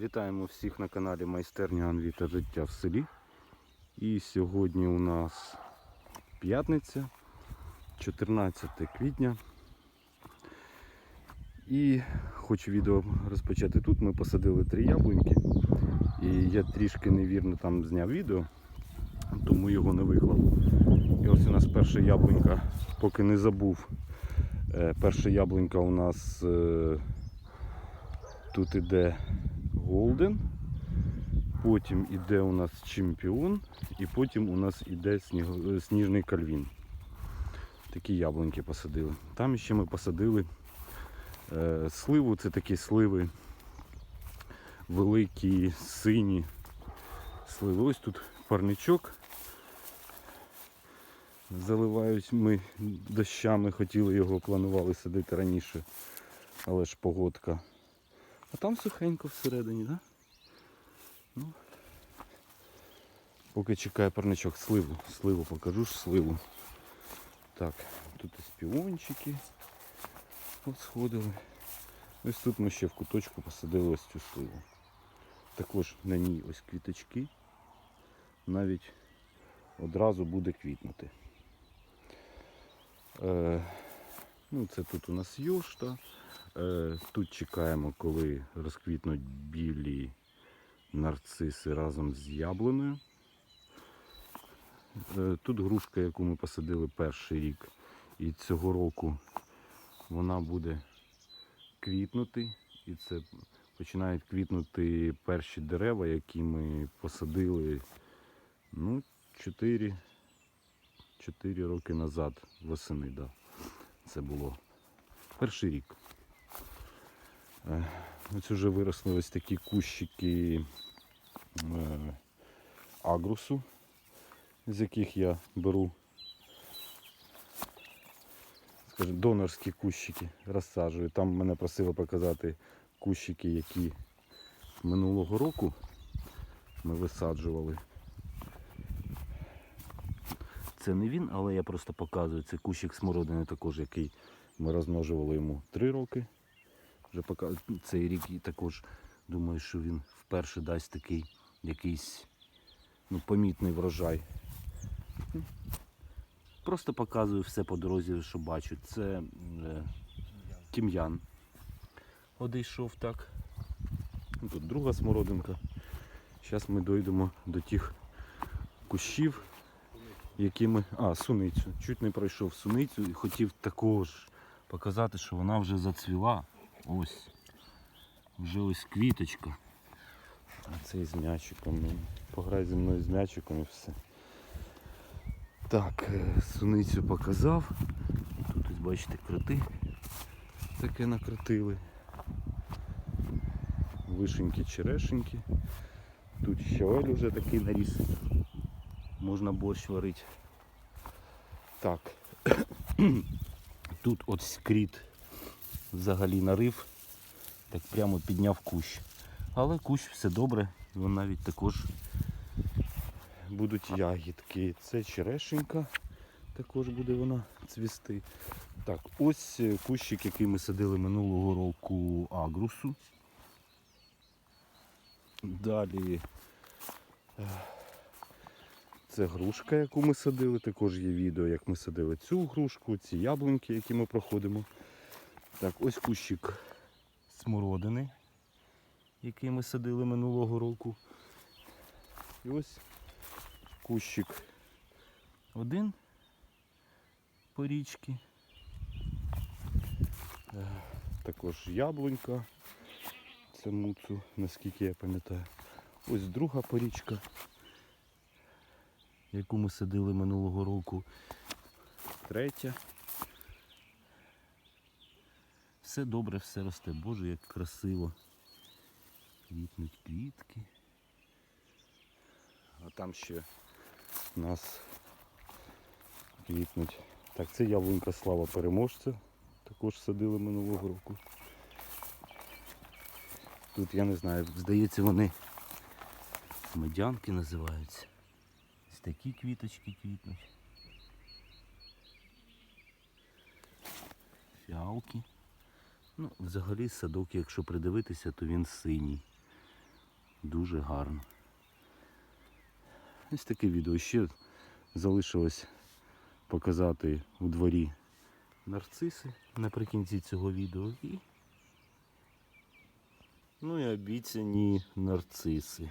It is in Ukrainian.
Вітаємо всіх на каналі Майстерня Анві та життя в селі. І сьогодні у нас п'ятниця, 14 квітня. І хочу відео розпочати тут. Ми посадили три яблуньки. І я трішки невірно там зняв відео, тому його не виклав. І ось у нас перша яблунька, поки не забув. е, Перша яблунька у нас е, тут іде Голден, потім іде у нас чемпіон, і потім у нас іде сніго- е, сніжний кальвін. Такі яблуньки посадили. Там ще ми посадили е, сливу, це такі сливи великі, сині сливи. Ось тут парничок. Заливають ми дощами, хотіли його планували садити раніше, але ж погодка. А там сухенько всередині, так? Да? Ну, поки чекає парничок сливу. Сливу покажу ж сливу. Так, тут і співончики от. Ось тут ми ще в куточку посадили ось цю сливу. Також на ній ось квіточки. Навіть одразу буде квітнути. Е, ну, це тут у нас йошта. Е, Тут чекаємо, коли розквітнуть білі нарциси разом з яблуною. Е, Тут грушка, яку ми посадили перший рік, і цього року вона буде квітнути. І це починають квітнути перші дерева, які ми посадили ну, 4, 4 роки назад восени. Да. Це було перший рік. Е, Ось вже виросли ось такі кущики е, агрусу, з яких я беру скажімо, донорські кущики, розсаджую. Там мене просили показати кущики, які минулого року ми висаджували. Це не він, але я просто показую. Це кущик смородини також, який ми розмножували йому 3 роки. Вже пока цей рік і також думаю, що він вперше дасть такий якийсь ну, помітний врожай. Просто показую все по дорозі, що бачу. Це е, тім'ян. Одійшов так. Тут друга смородинка. Зараз ми дійдемо до тих кущів, які ми... А, суницю. Чуть не пройшов суницю і хотів також показати, що вона вже зацвіла. Ось. Вже ось квіточка. А цей з м'ячиком. Ну, Пограй зі мною з м'ячиком і все. Так, е, суницю показав. Тут ось бачите кроти. Таке накрутили. Вишеньки, черешеньки. Тут щавель вже такий наріс. Можна борщ варити. Так. Тут от скріт взагалі нарив, так прямо підняв кущ. Але кущ все добре, він навіть також будуть ягідки. Це черешенька, також буде вона цвісти. Так, ось е, кущик, який ми садили минулого року агрусу. Далі е, це грушка, яку ми садили. Також є відео, як ми садили цю грушку, ці яблуньки, які ми проходимо. Так, ось кущик смородини, який ми садили минулого року. І ось кущик один по річці. Е, Також яблунька. Це муцу, наскільки я пам'ятаю. Ось друга порічка, яку ми садили минулого року. Третя. Все добре, все росте. Боже, як красиво. Квітнуть квітки. А там ще у нас квітнуть. Так, це яблунька слава переможця. Також садили минулого року. Тут я не знаю, здається вони медянки називаються. Ось такі квіточки квітнуть. Фіалки. Ну, взагалі садок, якщо придивитися, то він синій. Дуже гарно. Ось таке відео. Ще залишилось показати у дворі нарциси наприкінці цього відео і. Ну і обіцяні нарциси.